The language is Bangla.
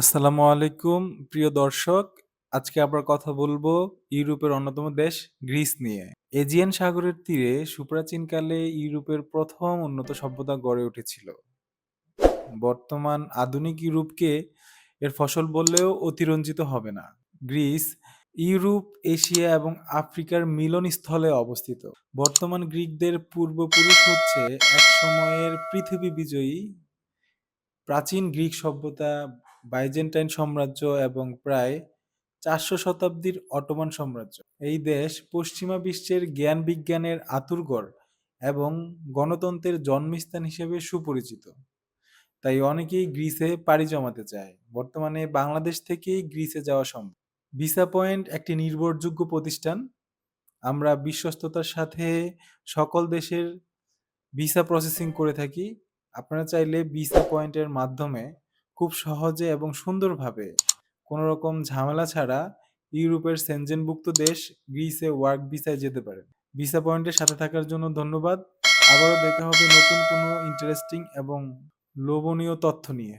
আসসালামু আলাইকুম প্রিয় দর্শক। আজকে আবার কথা বলব ইউরোপের অন্যতম দেশ গ্রিস নিয়ে। এজিয়ান সাগরের তীরে সুপ্রাচীনকালে ইউরোপের ১ম উন্নত সভ্যতা গড়ে উঠেছিল। বর্তমান আধুনিক ইউরোপকে এর ফসল বললেও অতিরঞ্জিত হবে না। গ্রিস ইউরোপ, এশিয়া এবং আফ্রিকার মিলনস্থলে অবস্থিত। বর্তমান গ্রিকদের পূর্বপুরুষ হচ্ছে এক সময়ের পৃথিবী বিজয়ী প্রাচীন গ্রিক সভ্যতা, বাইজেন্টাইন সাম্রাজ্য এবং প্রায় ৪০০ শতাব্দীর অটোমান সাম্রাজ্য। এই দেশ পশ্চিমা বিশ্বের জ্ঞান-বিজ্ঞানের আঁতুড়ঘর এবং গণতন্ত্রের জন্মস্থান হিসেবে সুপরিচিত। তাই অনেকেই গ্রিসে পাড়ি জমাতে চায়। বর্তমানে বাংলাদেশ থেকেই গ্রিসে যাওয়া সম্ভব। ভিসা পয়েন্ট একটি নির্ভরযোগ্য প্রতিষ্ঠান। আমরা বিশ্বস্ততার সাথে সকল দেশের ভিসা প্রসেসিং করে থাকি। আপনারা চাইলে ভিসা পয়েন্টের মাধ্যমে খুব সহজে এবং সুন্দরভাবে কোনোরকম ঝামেলা ছাড়া ইউরোপের সেনজেনভুক্ত দেশ গ্রিসে ওয়ার্ক ভিসায় যেতে পারেন। ভিসা পয়েন্টের সাথে থাকার জন্য ধন্যবাদ। আবারও দেখা হবে নতুন কোনো ইন্টারেস্টিং এবং লোভনীয় তথ্য নিয়ে।